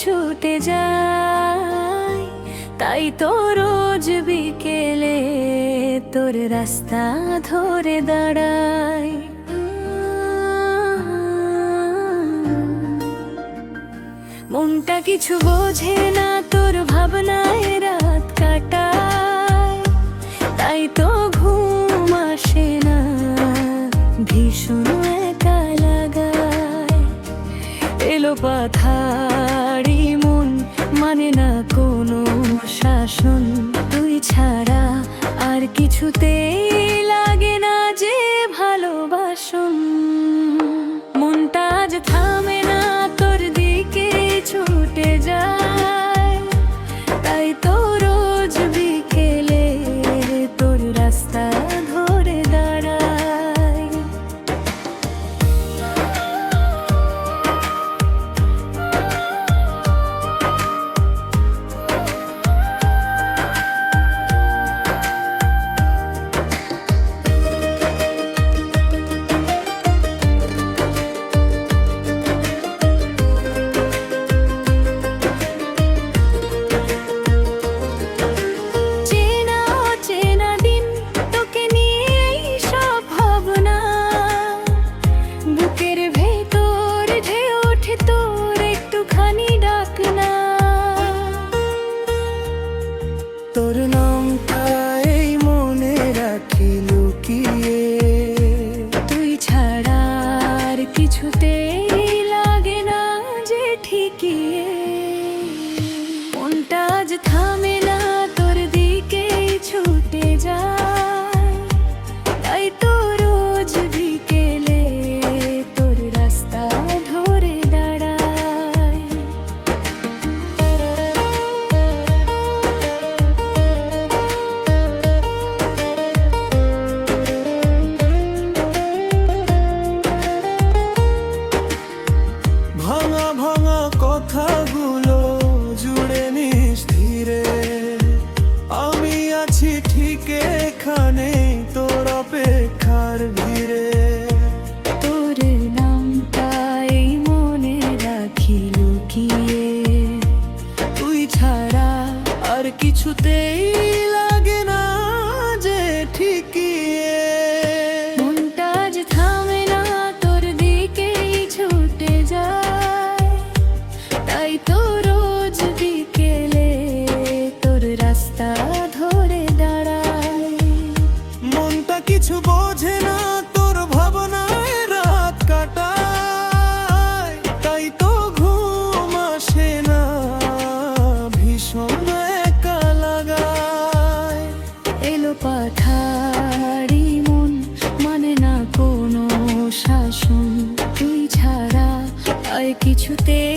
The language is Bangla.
ছুটে যাই, তাই তো রোজ বিকেলে তোর রাস্তা ধরে দাঁড়াই। মনটা কিছু বোঝে না, তোর ভাবনায় রাত কাটায়। তাই তো ঘুম আসে না, ভীষণ একা লাগায়। এলো পাথায় মানে না কোনো শাসন। তুই ছাড়া আর কিছুতেই লাগে না যে কিছুতেই লাগে না যে ঠিকই মনটা আজ থামে না তোর দিকেই ছুটে যায়। তাই তো রোজ বিকেলে তোর রাস্তা ধরে দাঁড়ায়। মনটা কিছু বোঝে না তোর ভাবনায় রাত কাটায়। তাই তো ঘুম আসে না ভীষণ কোনো